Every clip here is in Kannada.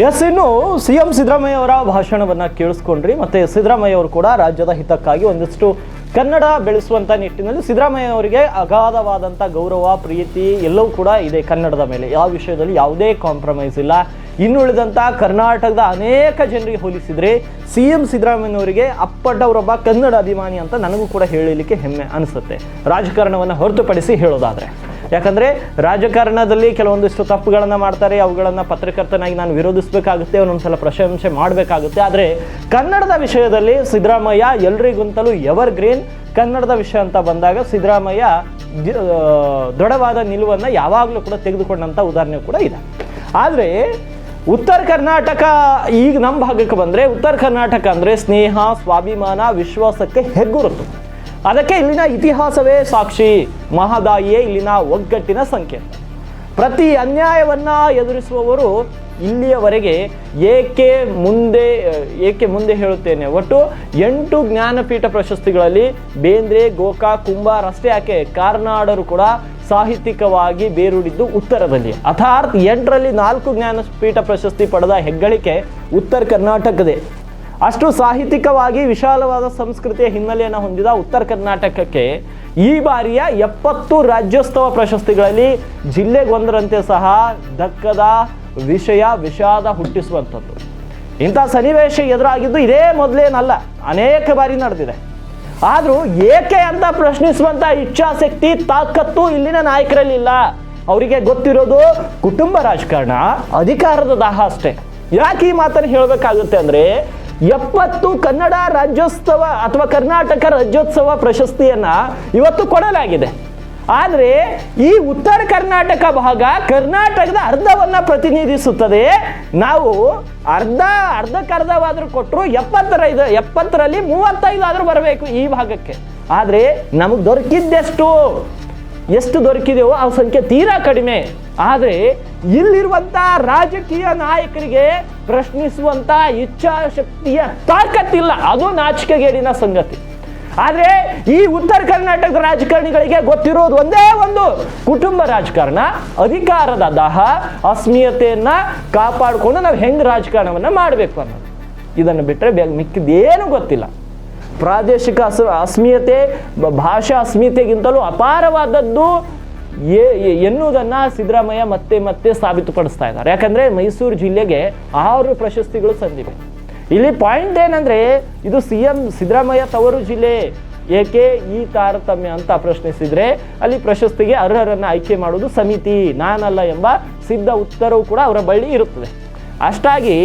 ಎಸ್, ಇನ್ನು ಸಿಎಂ ಸಿದ್ದರಾಮಯ್ಯ ಅವರ ಭಾಷಣವನ್ನ ಕೇಳಿಸ್ಕೊಂಡ್ರಿ. ಮತ್ತೆ ಸಿದ್ದರಾಮಯ್ಯ ಅವರು ಕೂಡ ರಾಜ್ಯದ ಹಿತಕ್ಕಾಗಿ ಒಂದಿಷ್ಟು ಕನ್ನಡ ಬೆಳೆಸುವಂತ ನಿಟ್ಟಿನಲ್ಲಿ ಸಿದ್ದರಾಮಯ್ಯ ಅವರಿಗೆ ಅಗಾಧವಾದಂಥ ಗೌರವ, ಪ್ರೀತಿ ಎಲ್ಲವೂ ಕೂಡ ಇದೆ ಕನ್ನಡದ ಮೇಲೆ. ಯಾವ ವಿಷಯದಲ್ಲಿ ಯಾವುದೇ ಕಾಂಪ್ರಮೈಸ್ ಇಲ್ಲ. ಇನ್ನುಳಿದಂಥ ಕರ್ನಾಟಕದ ಅನೇಕ ಜನರಿಗೆ ಹೋಲಿಸಿದ್ರೆ ಸಿ ಎಂ ಸಿದ್ದರಾಮಯ್ಯನವರಿಗೆ ಅಪ್ಪಡ್ಡವರೊಬ್ಬ ಕನ್ನಡ ಅಭಿಮಾನಿ ಅಂತ ನನಗೂ ಕೂಡ ಹೇಳಲಿಕ್ಕೆ ಹೆಮ್ಮೆ ಅನಿಸುತ್ತೆ. ರಾಜಕಾರಣವನ್ನು ಹೊರತುಪಡಿಸಿ ಹೇಳೋದಾದ್ರೆ. ಯಾಕಂದ್ರೆ ರಾಜಕಾರಣದಲ್ಲಿ ಕೆಲವೊಂದಿಷ್ಟು ತಪ್ಪುಗಳನ್ನು ಮಾಡ್ತಾರೆ, ಅವುಗಳನ್ನು ಪತ್ರಕರ್ತನಾಗಿ ನಾನು ವಿರೋಧಿಸಬೇಕಾಗುತ್ತೆ ಒಂದೊಂದ್ಸಲ ಪ್ರಶಂಸೆ ಮಾಡಬೇಕಾಗುತ್ತೆ. ಆದರೆ ಕನ್ನಡದ ವಿಷಯದಲ್ಲಿ ಸಿದ್ದರಾಮಯ್ಯ ಎಲ್ರಿಗಿಂತಲೂ ಎವರ್ ಗ್ರೀನ್ ಕನ್ನಡದ ವಿಷಯ ಅಂತ ಬಂದಾಗ ಸಿದ್ದರಾಮಯ್ಯ ದೃಢವಾದ ನಿಲುವನ್ನು ಯಾವಾಗಲೂ ಕೂಡ ತೆಗೆದುಕೊಂಡಂಥ ಉದಾಹರಣೆ ಕೂಡ ಇದೆ. ಆದರೆ ಉತ್ತರ ಕರ್ನಾಟಕ ಈಗ ನಮ್ಮ ಭಾಗಕ್ಕೆ ಬಂದರೆ ಉತ್ತರ ಕರ್ನಾಟಕ ಅಂದರೆ ಸ್ನೇಹ, ಸ್ವಾಭಿಮಾನ, ವಿಶ್ವಾಸಕ್ಕೆ ಹೆಗ್ಗುರುತು. ಅದಕ್ಕೆ ಇಲ್ಲಿನ ಇತಿಹಾಸವೇ ಸಾಕ್ಷಿ. ಮಹದಾಯಿಯೇ ಇಲ್ಲಿನ ಒಗ್ಗಟ್ಟಿನ ಸಂಕೇತ ಪ್ರತಿ ಅನ್ಯಾಯವನ್ನ ಎದುರಿಸುವವರು ಇಲ್ಲಿಯವರೆಗೆ ಏಕೆ ಮುಂದೆ ಏಕೆ ಮುಂದೆ ಹೇಳುತ್ತೇನೆ. ಒಟ್ಟು ಎಂಟು ಜ್ಞಾನಪೀಠ ಪ್ರಶಸ್ತಿಗಳಲ್ಲಿ ಬೇಂದ್ರೆ, ಗೋಕಾ, ಕುಂಭ, ರಸ್ತೆ ಯಾಕೆ ಕಾರ್ನಾಡರು ಕೂಡ ಸಾಹಿತ್ಯಿಕವಾಗಿ ಬೇರೂಡಿದ್ದು ಉತ್ತರದಲ್ಲಿ. ಅರ್ಥಾತ್ ಎಂಟರಲ್ಲಿ ನಾಲ್ಕು ಜ್ಞಾನಪೀಠ ಪ್ರಶಸ್ತಿ ಪಡೆದ ಹೆಗ್ಗಳಿಕೆ ಉತ್ತರ ಕರ್ನಾಟಕದೇ. ಅಷ್ಟು ಸಾಹಿತ್ಯಿಕವಾಗಿ ವಿಶಾಲವಾದ ಸಂಸ್ಕೃತಿಯ ಹಿನ್ನೆಲೆಯನ್ನು ಹೊಂದಿದ ಉತ್ತರ ಕರ್ನಾಟಕಕ್ಕೆ ಈ ಬಾರಿಯ ಎಪ್ಪತ್ತು ರಾಜ್ಯೋತ್ಸವ ಪ್ರಶಸ್ತಿಗಳಲ್ಲಿ ಜಿಲ್ಲೆಗೊಂದರಂತೆ ಸಹ ದಕ್ಕದ ವಿಷಯ ವಿಷಾದ ಹುಟ್ಟಿಸುವಂಥದ್ದು. ಇಂಥ ಸನ್ನಿವೇಶ ಎದುರಾಗಿದ್ದು ಇದೇ ಮೊದಲೇನಲ್ಲ, ಅನೇಕ ಬಾರಿ ನಡೆದಿದೆ. ಆದರೂ ಏಕೆ ಅಂತ ಪ್ರಶ್ನಿಸುವಂಥ ಇಚ್ಛಾಶಕ್ತಿ, ತಾಕತ್ತು ಇಲ್ಲಿನ ನಾಯಕರಲ್ಲಿಲ್ಲ ಅವರಿಗೆ ಗೊತ್ತಿರೋದು ಕುಟುಂಬ ರಾಜಕಾರಣ, ಅಧಿಕಾರದ ದಾಹ ಅಷ್ಟೇ. ಯಾಕೆ ಈ ಮಾತನ್ನು ಹೇಳಬೇಕಾಗುತ್ತೆ ಅಂದರೆ ಎಪ್ಪತ್ತು ಕನ್ನಡ ರಾಜ್ಯೋತ್ಸವ ಅಥವಾ ಕರ್ನಾಟಕ ರಾಜ್ಯೋತ್ಸವ ಪ್ರಶಸ್ತಿಯನ್ನ ಇವತ್ತು ಕೊಡಲಾಗಿದೆ. ಆದರೆ ಈ ಉತ್ತರ ಕರ್ನಾಟಕ ಭಾಗ ಕರ್ನಾಟಕದ ಅರ್ಧವನ್ನ ಪ್ರತಿನಿಧಿಸುತ್ತದೆ. ನಾವು ಅರ್ಧ ಅರ್ಧಕ್ಕರ್ಧವಾದ್ರೂ ಕೊಟ್ಟರು ಎಪ್ಪತ್ತರೈದು ಎಪ್ಪತ್ತರಲ್ಲಿ ಮೂವತ್ತೈದು ಆದರೂ ಬರಬೇಕು ಈ ಭಾಗಕ್ಕೆ. ಆದರೆ ನಮಗೆ ದೊರಕಿದ್ದೆಷ್ಟು? ಎಷ್ಟು ದೊರಕಿದೆಯೋ ಆ ಸಂಖ್ಯೆ ತೀರಾ ಕಡಿಮೆ. ಆದರೆ ಇಲ್ಲಿರುವಂಥ ರಾಜಕೀಯ ನಾಯಕರಿಗೆ ಪ್ರಶ್ನಿಸುವಂತ ಇಚ್ಛಾಶಕ್ತಿಯ ತಾಕತ್ತಿಲ್ಲ. ಅದು ನಾಚಿಕೆಗೇಡಿನ ಸಂಗತಿ. ಆದರೆ ಈ ಉತ್ತರ ಕರ್ನಾಟಕದ ರಾಜಕಾರಣಿಗಳಿಗೆ ಗೊತ್ತಿರೋದು ಒಂದೇ ಒಂದು. ಕುಟುಂಬ ರಾಜಕಾರಣ, ಅಧಿಕಾರದ ದಾಹ ಅಸ್ಮೀಯತೆಯನ್ನು ಕಾಪಾಡಿಕೊಂಡು ನಾವು ಹೆಂಗೆ ರಾಜಕಾರಣವನ್ನು ಮಾಡಬೇಕು ಅನ್ನೋದು. ಇದನ್ನು ಬಿಟ್ಟರೆ ಬೇಗ ಮಿಕ್ಕಿದೇನು ಗೊತ್ತಿಲ್ಲ. ಪ್ರಾದೇಶಿಕ ಅಸ್, ಅಸ್ಮಿಯತೆ ಭಾಷಾ ಅಸ್ಮಿತೆಗಿಂತಲೂ ಅಪಾರವಾದದ್ದು ಎನ್ನುವುದನ್ನು ಸಿದ್ದರಾಮಯ್ಯ ಮತ್ತೆ ಮತ್ತೆ ಸಾಬೀತುಪಡಿಸ್ತಾ ಇದ್ದಾರೆ. ಯಾಕಂದರೆ ಮೈಸೂರು ಜಿಲ್ಲೆಗೆ ಆರು ಪ್ರಶಸ್ತಿಗಳು ಸಂದಿವೆ. ಇಲ್ಲಿ ಪಾಯಿಂಟ್ ಏನಂದರೆ ಇದು ಸಿ ಎಂ ಸಿದ್ದರಾಮಯ್ಯ ತವರು ಜಿಲ್ಲೆ. ಏಕೆ ಈ ತಾರತಮ್ಯ ಅಂತ ಪ್ರಶ್ನಿಸಿದರೆ ಅಲ್ಲಿ ಪ್ರಶಸ್ತಿಗೆ ಅರ್ಹರನ್ನು ಆಯ್ಕೆ ಮಾಡುವುದು ಸಮಿತಿ, ನಾನಲ್ಲ ಎಂಬ ಸಿದ್ಧ ಉತ್ತರವು ಕೂಡ ಅವರ ಬಳಿ ಇರುತ್ತದೆ. ಅಷ್ಟಾಗಿ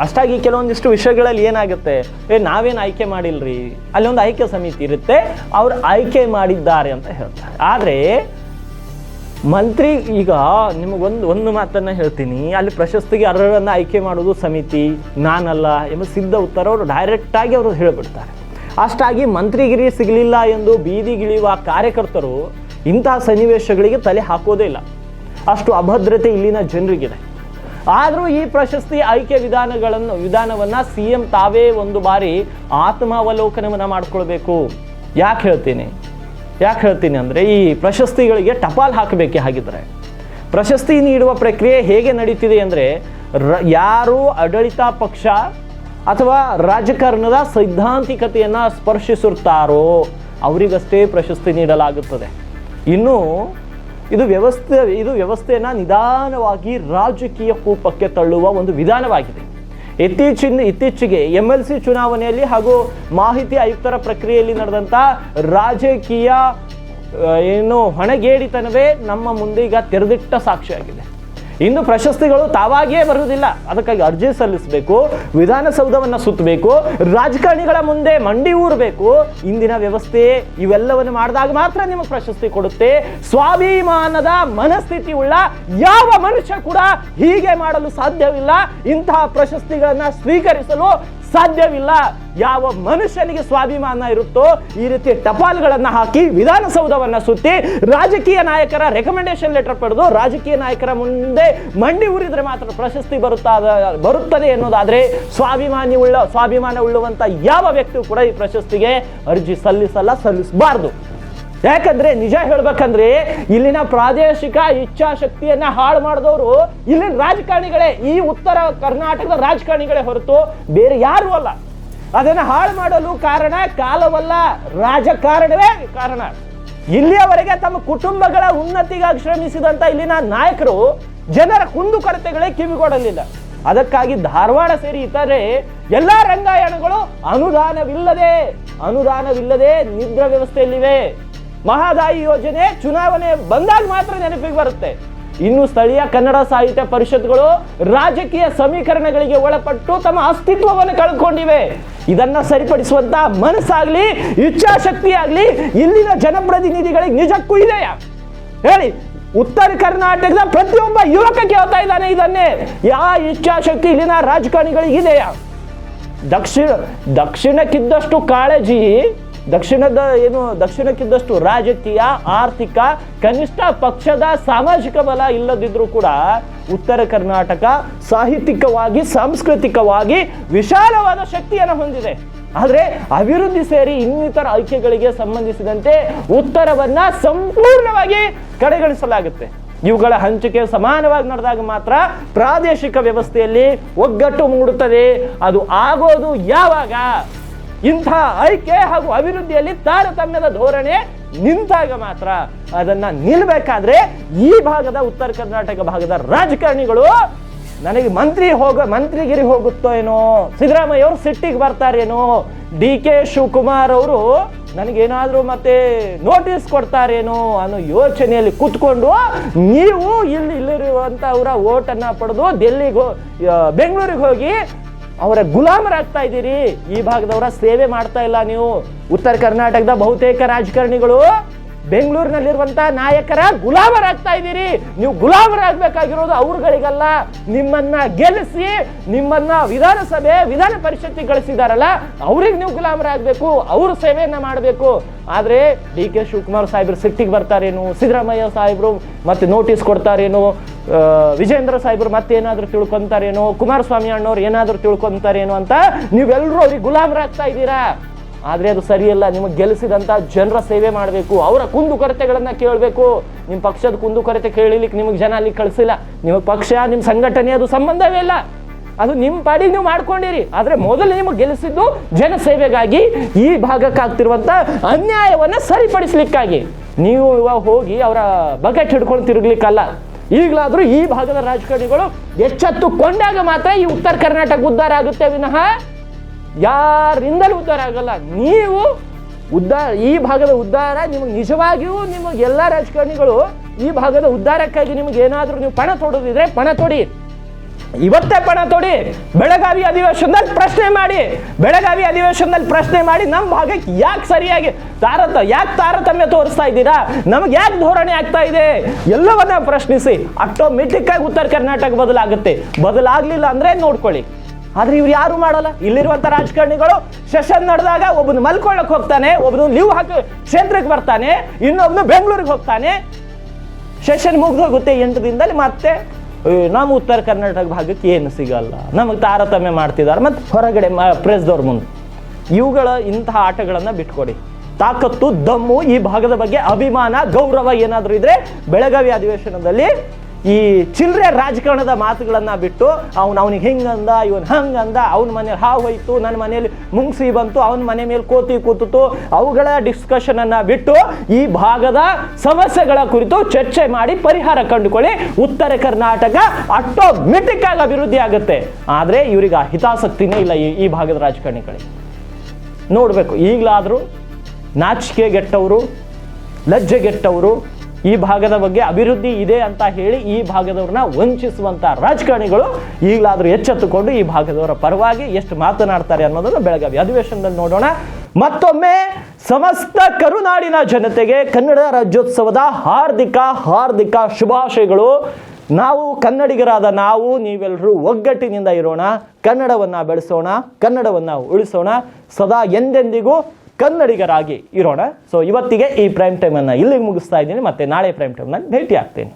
ಅಷ್ಟಾಗಿ ಕೆಲವೊಂದಿಷ್ಟು ವಿಷಯಗಳಲ್ಲಿ ಏನಾಗುತ್ತೆ? ಏ, ನಾವೇನು ಆಯ್ಕೆ ಮಾಡಿಲ್ರಿ? ಅಲ್ಲೊಂದು ಆಯ್ಕೆ ಸಮಿತಿ ಇರುತ್ತೆ, ಅವ್ರು ಆಯ್ಕೆ ಮಾಡಿದ್ದಾರೆ ಅಂತ ಹೇಳ್ತಾರೆ. ಆದರೆ, ಮಂತ್ರಿ, ಈಗ ನಿಮಗೊಂದು, ಒಂದು ಮಾತನ್ನು ಹೇಳ್ತೀನಿ. ಅಲ್ಲಿ ಪ್ರಶಸ್ತಿಗೆ ಅರ್ಹರನ್ನು ಆಯ್ಕೆ ಮಾಡೋದು ಸಮಿತಿ, ನಾನಲ್ಲ ಎಂಬ ಸಿದ್ಧ ಉತ್ತರ ಅವರು ಡೈರೆಕ್ಟಾಗಿ ಅವರು ಹೇಳಿಬಿಡ್ತಾರೆ. ಅಷ್ಟಾಗಿ ಮಂತ್ರಿಗಿರಿ ಸಿಗಲಿಲ್ಲ ಎಂದು ಬೀದಿಗಿಳಿಯುವ ಕಾರ್ಯಕರ್ತರು ಇಂತಹ ಸನ್ನಿವೇಶಗಳಿಗೆ ತಲೆ ಹಾಕೋದೇ ಇಲ್ಲ. ಅಷ್ಟು ಅಭದ್ರತೆ ಇಲ್ಲಿನ ಜನರಿಗಿದೆ. ಆದರೂ ಈ ಪ್ರಶಸ್ತಿ ಆಯ್ಕೆ ವಿಧಾನಗಳನ್ನು ವಿಧಾನವನ್ನು ಸಿ ಎಂ ತಾವೇ ಒಂದು ಬಾರಿ ಆತ್ಮಾವಲೋಕನವನ್ನು ಮಾಡ್ಕೊಳ್ಬೇಕು. ಯಾಕೆ ಹೇಳ್ತೀನಿ? ಯಾಕೆ ಹೇಳ್ತೀನಿ ಅಂದರೆ ಈ ಪ್ರಶಸ್ತಿಗಳಿಗೆ ಟಪಾಲ್ ಹಾಕಬೇಕೆ ಹಾಗಿದ್ರೆ. ಪ್ರಶಸ್ತಿ ನೀಡುವ ಪ್ರಕ್ರಿಯೆ ಹೇಗೆ ನಡೀತಿದೆ ಅಂದರೆ ರ ಯಾರು ಆಡಳಿತ ಪಕ್ಷ ಅಥವಾ ರಾಜಕಾರಣದ ಸೈದ್ಧಾಂತಿಕತೆಯನ್ನು ಸ್ಪರ್ಶಿಸುತ್ತಾರೋ ಅವರಿಗಷ್ಟೇ ಪ್ರಶಸ್ತಿ ನೀಡಲಾಗುತ್ತದೆ. ಇನ್ನು ಇದು ವ್ಯವಸ್ಥೆ, ಇದು ವ್ಯವಸ್ಥೆಯನ್ನು ನಿಧಾನವಾಗಿ ರಾಜಕೀಯ ಕೂಪಕ್ಕೆ ತಳ್ಳುವ ಒಂದು ವಿಧಾನವಾಗಿದೆ. ಇತ್ತೀಚಿನ, ಇತ್ತೀಚೆಗೆ ಎಂ ಎಲ್ ಸಿ ಚುನಾವಣೆಯಲ್ಲಿ ಹಾಗೂ ಮಾಹಿತಿ ಆಯುಕ್ತರ ಪ್ರಕ್ರಿಯೆಯಲ್ಲಿ ನಡೆದಂಥ ರಾಜಕೀಯ ಏನು, ಹೊಣೆಗೇಡಿತನವೇ ನಮ್ಮ ಮುಂದೆ ಈಗ ತೆರೆದಿಟ್ಟ ಸಾಕ್ಷಿಯಾಗಿದೆ. ಇನ್ನು ಪ್ರಶಸ್ತಿಗಳು ತಾವಾಗಿಯೇ ಬರುವುದಿಲ್ಲ. ಅದಕ್ಕಾಗಿ ಅರ್ಜಿ ಸಲ್ಲಿಸಬೇಕು, ವಿಧಾನಸೌಧವನ್ನು ಸುತ್ತಬೇಕು ರಾಜಕಾರಣಿಗಳ ಮುಂದೆ ಮಂಡಿ ಊರಬೇಕು. ಇಂದಿನ ವ್ಯವಸ್ಥೆ ಇವೆಲ್ಲವನ್ನು ಮಾಡಿದಾಗ ಮಾತ್ರ ನಿಮಗೆ ಪ್ರಶಸ್ತಿ ಕೊಡುತ್ತೆ. ಸ್ವಾಭಿಮಾನದ ಮನಸ್ಥಿತಿ ಉಳ್ಳ ಯಾವ ಮನುಷ್ಯ ಕೂಡ ಹೀಗೆ ಮಾಡಲು ಸಾಧ್ಯವಿಲ್ಲ. ಇಂತಹ ಪ್ರಶಸ್ತಿಗಳನ್ನ ಸ್ವೀಕರಿಸಲು ಸಾಧ್ಯವಿಲ್ಲ. ಯಾವ ಮನುಷ್ಯನಿಗೆ ಸ್ವಾಭಿಮಾನ ಇರುತ್ತೋ ಈ ರೀತಿ ಟಪಾಲ್ಗಳನ್ನು ಹಾಕಿ ವಿಧಾನಸೌಧವನ್ನು ಸುತ್ತಿ ರಾಜಕೀಯ ನಾಯಕರ ರೆಕಮೆಂಡೇಶನ್ ಲೆಟರ್ ಪಡೆದು ರಾಜಕೀಯ ನಾಯಕರ ಮುಂದೆ ಮಂಡಿ ಉರಿದ್ರೆ ಮಾತ್ರ ಪ್ರಶಸ್ತಿ ಬರುತ್ತಾ, ಬರುತ್ತದೆ ಎನ್ನುವುದಾದರೆ ಸ್ವಾಭಿಮಾನಿ ಉಳ್ಳ, ಸ್ವಾಭಿಮಾನ ಉಳ್ಳುವಂಥ ಯಾವ ವ್ಯಕ್ತಿಯು ಕೂಡ ಈ ಪ್ರಶಸ್ತಿಗೆ ಅರ್ಜಿ ಸಲ್ಲಿಸಲ್ಲ, ಸಲ್ಲಿಸಬಾರ್ದು. ಯಾಕಂದ್ರೆ ನಿಜ ಹೇಳ್ಬೇಕಂದ್ರೆ ಇಲ್ಲಿನ ಪ್ರಾದೇಶಿಕ ಇಚ್ಛಾಶಕ್ತಿಯನ್ನ ಹಾಳು ಮಾಡಿದವರು ಇಲ್ಲಿನ ರಾಜಕಾರಣಿಗಳೇ. ಈ ಉತ್ತರ ಕರ್ನಾಟಕದ ರಾಜಕಾರಣಿಗಳೇ ಹೊರತು ಬೇರೆ ಯಾರು ಅಲ್ಲ. ಅದನ್ನ ಹಾಳು ಮಾಡಲು ಕಾರಣ ಕಾಲವಲ್ಲ, ರಾಜಕಾರಣವೇ ಕಾರಣ. ಇಲ್ಲಿಯವರೆಗೆ ತಮ್ಮ ಕುಟುಂಬಗಳ ಉನ್ನತಿಗಾಗಿ ಶ್ರಮಿಸಿದಂತ ಇಲ್ಲಿನ ನಾಯಕರು ಜನರ ಕುಂದುಕೊರತೆಗಳೇ ಕಿವಿಗೊಡಲಿಲ್ಲ. ಅದಕ್ಕಾಗಿ ಧಾರವಾಡ ಸೇರಿ ಇತರೆ ಎಲ್ಲಾ ರಂಗಾಯಣಗಳು ಅನುದಾನವಿಲ್ಲದೆ ಅನುದಾನವಿಲ್ಲದೆ ನಿದ್ರ ವ್ಯವಸ್ಥೆಯಲ್ಲಿವೆ. ಮಹಾದಾಯಿ ಯೋಜನೆ ಚುನಾವಣೆ ಬಂದಾಗ ಮಾತ್ರ ನೆನಪಿಗೆ ಬರುತ್ತೆ. ಇನ್ನು ಸ್ಥಳೀಯ ಕನ್ನಡ ಸಾಹಿತ್ಯ ಪರಿಷತ್ಗಳು ರಾಜಕೀಯ ಸಮೀಕರಣಗಳಿಗೆ ಒಳಪಟ್ಟು ತಮ್ಮ ಅಸ್ತಿತ್ವವನ್ನು ಕಳ್ಕೊಂಡಿವೆ. ಇದನ್ನ ಸರಿಪಡಿಸುವಂತ ಮನಸ್ಸಾಗ್ಲಿ, ಇಚ್ಛಾಶಕ್ತಿ ಆಗ್ಲಿ, ಇಲ್ಲಿನ ಜನಪ್ರತಿನಿಧಿಗಳಿಗೆ ನಿಜಕ್ಕೂ ಇದೆಯಾ ಹೇಳಿ, ಉತ್ತರ ಕರ್ನಾಟಕದ ಪ್ರತಿಯೊಬ್ಬ ಯುವಕ ಕೇಳ್ತಾ ಇದ್ದಾನೆ ಇದನ್ನೇ. ಯಾ ಇಚ್ಛಾಶಕ್ತಿ ಇಲ್ಲಿನ ರಾಜಕಾರಣಿಗಳಿಗೆ ಇದೆಯಾ? ದಕ್ಷಿಣ, ದಕ್ಷಿಣಕ್ಕಿದ್ದಷ್ಟು ಕಾಳಜಿ ದಕ್ಷಿಣದ ಏನು ದಕ್ಷಿಣಕ್ಕಿದ್ದಷ್ಟು ರಾಜಕೀಯ, ಆರ್ಥಿಕ, ಕನಿಷ್ಠ ಪಕ್ಷದ ಸಾಮಾಜಿಕ ಬಲ ಇಲ್ಲದಿದ್ದರೂ ಕೂಡ ಉತ್ತರ ಕರ್ನಾಟಕ ಸಾಹಿತ್ಯಿಕವಾಗಿ, ಸಾಂಸ್ಕೃತಿಕವಾಗಿ ವಿಶಾಲವಾದ ಶಕ್ತಿಯನ್ನು ಹೊಂದಿದೆ. ಆದರೆ ಅಭಿವೃದ್ಧಿ ಸೇರಿ ಇನ್ನಿತರ ಆಯ್ಕೆಗಳಿಗೆ ಸಂಬಂಧಿಸಿದಂತೆ ಉತ್ತರವನ್ನ ಸಂಪೂರ್ಣವಾಗಿ ಕಡೆಗಣಿಸಲಾಗುತ್ತೆ. ಇವುಗಳ ಹಂಚಿಕೆ ಸಮಾನವಾಗಿ ನಡೆದಾಗ ಮಾತ್ರ ಪ್ರಾದೇಶಿಕ ವ್ಯವಸ್ಥೆಯಲ್ಲಿ ಒಗ್ಗಟ್ಟು ಮೂಡುತ್ತದೆ. ಅದು ಆಗೋದು ಯಾವಾಗ? ಇಂಥ ಆಯ್ಕೆ ಹಾಗೂ ಅಭಿವೃದ್ಧಿಯಲ್ಲಿ ತಾರತಮ್ಯದ ಧೋರಣೆ ನಿಂತಾಗ ಮಾತ್ರ ಅದನ್ನ ನಿಲ್ಬೇಕಾದ್ರೆ ಈ ಭಾಗದ ಉತ್ತರ ಕರ್ನಾಟಕ ಭಾಗದ ರಾಜಕಾರಣಿಗಳು ನನಗೆ ಮಂತ್ರಿ ಹೋಗ, ಮಂತ್ರಿಗಿರಿ ಹೋಗುತ್ತೋ ಏನೋ ಸಿದ್ದರಾಮಯ್ಯ ಅವರು ಸಿಟ್ಟಿಗೆ ಬರ್ತಾರೇನೋ ಡಿ ಕೆ ಶಿವಕುಮಾರ್ ಅವರು ನನಗೇನಾದರೂ ಮತ್ತೆ ನೋಟಿಸ್ ಕೊಡ್ತಾರೇನೋ ಅನ್ನೋ ಯೋಚನೆಯಲ್ಲಿ ಕೂತ್ಕೊಂಡು ನೀವು ಇಲ್ಲಿ ಇಲ್ಲಿರುವಂಥವರ ಓಟನ್ನು ಪಡೆದು ಡೆಲ್ಲಿಗೆ ಬೆಂಗಳೂರಿಗೆ ಹೋಗಿ ಅವರ ಗುಲಾಮರಾಗ್ತಾ ಇದ್ದೀರಿ. ಈ ಭಾಗದವರ ಸೇವೆ ಮಾಡ್ತಾ ಇಲ್ಲ ನೀವು. ಉತ್ತರ ಕರ್ನಾಟಕದ ಬಹುತೇಕ ರಾಜಕಾರಣಿಗಳು ಬೆಂಗಳೂರಿನಲ್ಲಿರುವಂತ ನಾಯಕರ ಗುಲಾಮರಾಗ್ತಾ ಇದ್ದೀರಿ. ನೀವು ಗುಲಾಮರಾಗಬೇಕಾಗಿರೋದು ಅವ್ರುಗಳಿಗಲ್ಲ. ನಿಮ್ಮನ್ನ ಗೆಲ್ಲಿಸಿ, ನಿಮ್ಮನ್ನ ವಿಧಾನಸಭೆ, ವಿಧಾನ ಪರಿಷತ್ತಿಗೆ ಕಳಿಸಿದಾರಲ್ಲ, ಅವ್ರಿಗೆ ನೀವು ಗುಲಾಮರಾಗಬೇಕು. ಅವ್ರ ಸೇವೆಯನ್ನ ಮಾಡಬೇಕು. ಆದ್ರೆ ಡಿ ಕೆ ಶಿವಕುಮಾರ್ ಸಾಹೇಬ್ರು ಸಿಟ್ಟಿಗೆ ಬರ್ತಾರೇನು? ಸಿದ್ದರಾಮಯ್ಯ ಸಾಹೇಬ್ರು ಮತ್ತೆ ನೋಟಿಸ್ ಕೊಡ್ತಾರೇನು? ವಿಜೇಂದ್ರ ಸಾಹೇಬ್ರು ಮತ್ತೇನಾದ್ರೂ ತಿಳ್ಕೊಂತಾರೇನೋ, ಕುಮಾರಸ್ವಾಮಿ ಅಣ್ಣವ್ರು ಏನಾದರೂ ತಿಳ್ಕೊಂತಾರೇನೋ ಅಂತ ನೀವೆಲ್ಲರೂ ಅವ್ರಿಗೆ ಗುಲಾಮರಾಗ್ತಾ ಇದ್ದೀರಾ? ಆದರೆ ಅದು ಸರಿಯಲ್ಲ, ನಿಮಗೆ ಗೆಲ್ಲಿಸಿದಂಥ ಜನರ ಸೇವೆ ಮಾಡಬೇಕು, ಅವರ ಕುಂದುಕೊರತೆಗಳನ್ನ ಕೇಳಬೇಕು. ನಿಮ್ಮ ಪಕ್ಷದ ಕುಂದುಕೊರತೆ ಕೇಳಿಲಿಕ್ಕೆ ನಿಮಗೆ ಜನ ಅಲ್ಲಿ ಕಳಿಸಿಲ್ಲ. ನಿಮ್ಮ ಪಕ್ಷ ನಿಮ್ಮ ಸಂಘಟನೆ, ಅದು ಸಂಬಂಧವೇ ಇಲ್ಲ. ಅದು ನಿಮ್ಮ ಪಾಡಿಗೆ ನೀವು ಮಾಡ್ಕೊಂಡಿರಿ. ಆದರೆ ಮೊದಲು ನಿಮಗೆ ಗೆಲ್ಲಿಸಿದ್ದು ಜನ ಸೇವೆಗಾಗಿ ಈ ಭಾಗಕ್ಕಾಗ್ತಿರುವಂಥ ಅನ್ಯಾಯವನ್ನ ಸರಿಪಡಿಸ್ಲಿಕ್ಕಾಗಿ. ನೀವು ಇವಾಗ ಹೋಗಿ ಅವರ ಬಕೆಟ್ ಹಿಡ್ಕೊಂಡು ತಿರುಗ್ಲಿಕ್ಕಲ್ಲ. ಈಗಲಾದ್ರೂ ಈ ಭಾಗದ ರಾಜಕಾರಣಿಗಳು ಎಚ್ಚೆತ್ತುಕೊಂಡಾಗ ಮಾತ್ರ ಈ ಉತ್ತರ ಕರ್ನಾಟಕ ಉದ್ಧಾರ ಆಗುತ್ತೆ ವಿನಃ. ಯಾರಿಂದಲೂ ಉದ್ಧಾರ ಆಗಲ್ಲ. ನೀವು ಉದ್ಧಾರ, ಈ ಭಾಗದ ಉದ್ಧಾರ ನಿಮಗೆ ನಿಜವಾಗಿಯೂ ನಿಮಗೆ ಎಲ್ಲ ರಾಜಕಾರಣಿಗಳು ಈ ಭಾಗದ ಉದ್ಧಾರಕ್ಕಾಗಿ ನಿಮಗೆ ಏನಾದರೂ ನೀವು ಪಣ ತೊಡೋದಿದ್ರೆ ಪಣ ತೊಡಿ. ಇವತ್ತೇ ಪಣ ತೊಡಿ ಬೆಳಗಾವಿ ಅಧಿವೇಶನದಲ್ಲಿ ಪ್ರಶ್ನೆ ಮಾಡಿ, ಬೆಳಗಾವಿ ಅಧಿವೇಶನದಲ್ಲಿ ಪ್ರಶ್ನೆ ಮಾಡಿ ನಮ್ಮ ಭಾಗಕ್ಕೆ ಯಾಕೆ ಸರಿಯಾಗಿ ತಾರತ, ಯಾಕೆ ತಾರತಮ್ಯ ತೋರಿಸ್ತಾ ಇದ್ದೀರಾ? ನಮಗೆ ಯಾಕೆ ಧೋರಣೆ ಆಗ್ತಾ ಇದೆ? ಎಲ್ಲವನ್ನ ಪ್ರಶ್ನಿಸಿ ಆಟೋಮೆಟಿಕ್ ಆಗಿ ಉತ್ತರ ಕರ್ನಾಟಕ ಬದಲಾಗುತ್ತೆ. ಬದಲಾಗ್ಲಿಲ್ಲ ಅಂದ್ರೆ ನೋಡ್ಕೊಳ್ಳಿ. ಆದ್ರೆ ಇವ್ರು ಯಾರು ಮಾಡಲ್ಲ. ಇಲ್ಲಿರುವಂತ ರಾಜಕಾರಣಿಗಳು ಸೆಷನ್ ನಡೆದಾಗ ಒಬ್ಬನು ಮಲ್ಕೊಳ್ಳಕ್ ಹೋಗ್ತಾನೆ, ಒಬ್ಬನು ಲೀವ್ ಹಾಕಿ ಕ್ಷೇತ್ರಕ್ಕೆ ಬರ್ತಾನೆ, ಇನ್ನೊಬ್ನು ಬೆಂಗಳೂರಿಗೆ ಹೋಗ್ತಾನೆ. ಸೆಷನ್ ಮುಗ್ದೋಗುತ್ತೆ ಎಂಟು ದಿನದಲ್ಲಿ ಮತ್ತೆ ನಮ್ಮ ಉತ್ತರ ಕರ್ನಾಟಕ ಭಾಗಕ್ಕೆ ಏನು ಸಿಗಲ್ಲ. ನಮಗೆ ತಾರತಮ್ಯ ಮಾಡ್ತಿದ್ದಾರೆ. ಮತ್ತು ಹೊರಗಡೆ ಪ್ರೆಸ್ದವ್ರ ಮುಂದೆ ಇವುಗಳ ಇಂತಹ ಆಟಗಳನ್ನು ಬಿಟ್ಕೊಡಿ. ತಾಕತ್ತು, ದಮ್ಮು ಈ ಭಾಗದ ಬಗ್ಗೆ ಅಭಿಮಾನ, ಗೌರವ ಏನಾದರೂ ಇದ್ರೆ ಬೆಳಗಾವಿ ಅಧಿವೇಶನದಲ್ಲಿ ಈ ಚಿಲ್ಲರೆ ರಾಜಕಾರಣದ ಮಾತುಗಳನ್ನು ಬಿಟ್ಟು ಅವ್ನು ಅವನಿಗೆ ಹಿಂಗಂದ, ಇವನು ಹಂಗಂದ, ಅವನ ಮನೇಲಿ ಹಾವು ಹೋಯ್ತು ನನ್ನ ಮನೇಲಿ ಮುಂಗ್ಸಿ ಬಂತು, ಅವನ ಮನೆ ಮೇಲೆ ಕೋತಿ ಕೂತಿತು, ಅವುಗಳ ಡಿಸ್ಕಷನನ್ನು ಬಿಟ್ಟು ಈ ಭಾಗದ ಸಮಸ್ಯೆಗಳ ಕುರಿತು ಚರ್ಚೆ ಮಾಡಿ ಪರಿಹಾರ ಕಂಡುಕೊಳ್ಳಿ. ಉತ್ತರ ಕರ್ನಾಟಕ ಆಟೋಮೆಟಿಕ್ ಆಗಿ ಅಭಿವೃದ್ಧಿ ಆಗುತ್ತೆ. ಆದರೆ ಇವರಿಗೆ ಆ ಹಿತಾಸಕ್ತಿನೇ ಇಲ್ಲ ಈ ಈ ಭಾಗದ ರಾಜಕಾರಣಿಗಳಿಗೆ. ನೋಡಬೇಕು, ಈಗಲಾದರೂ ನಾಚಿಕೆಗೆಟ್ಟವರು, ಲಜ್ಜೆಗೆಟ್ಟವರು ಈ ಭಾಗದ ಬಗ್ಗೆ ಅಭಿವೃದ್ಧಿ ಇದೆ ಅಂತ ಹೇಳಿ ಈ ಭಾಗದವ್ರನ್ನ ವಂಚಿಸುವಂತ ರಾಜಕಾರಣಿಗಳು ಈಗಲಾದರೂ ಎಚ್ಚೆತ್ತುಕೊಂಡು ಈ ಭಾಗದವರ ಪರವಾಗಿ ಎಷ್ಟು ಮಾತನಾಡ್ತಾರೆ ಅನ್ನೋದನ್ನು ಬೆಳಗಾವಿ ಅಧಿವೇಶನದಲ್ಲಿ ನೋಡೋಣ. ಮತ್ತೊಮ್ಮೆ ಸಮಸ್ತ ಕರುನಾಡಿನ ಜನತೆಗೆ ಕನ್ನಡ ರಾಜ್ಯೋತ್ಸವದ ಹಾರ್ದಿಕ ಹಾರ್ದಿಕ ಶುಭಾಶಯಗಳು. ನಾವು ಕನ್ನಡಿಗರಾದ ನಾವು ನೀವೆಲ್ಲರೂ ಒಗ್ಗಟ್ಟಿನಿಂದ ಇರೋಣ. ಕನ್ನಡವನ್ನ ಬೆಳೆಸೋಣ, ಕನ್ನಡವನ್ನ ಉಳಿಸೋಣ. ಸದಾ ಎಂದೆಂದಿಗೂ ಕನ್ನಡಿಗರಾಗಿ ಇರೋಣ. ಸೊ ಇವತ್ತಿಗೆ ಈ ಪ್ರೈಮ್ ಟೈಮನ್ನು ಇಲ್ಲಿಗೆ ಮುಗಿಸ್ತಾ ಇದ್ದೀನಿ. ಮತ್ತೆ ನಾಳೆ ಪ್ರೈಮ್ ಟೈಮ್ನಲ್ಲಿ ಭೇಟಿ ಆಗ್ತೀನಿ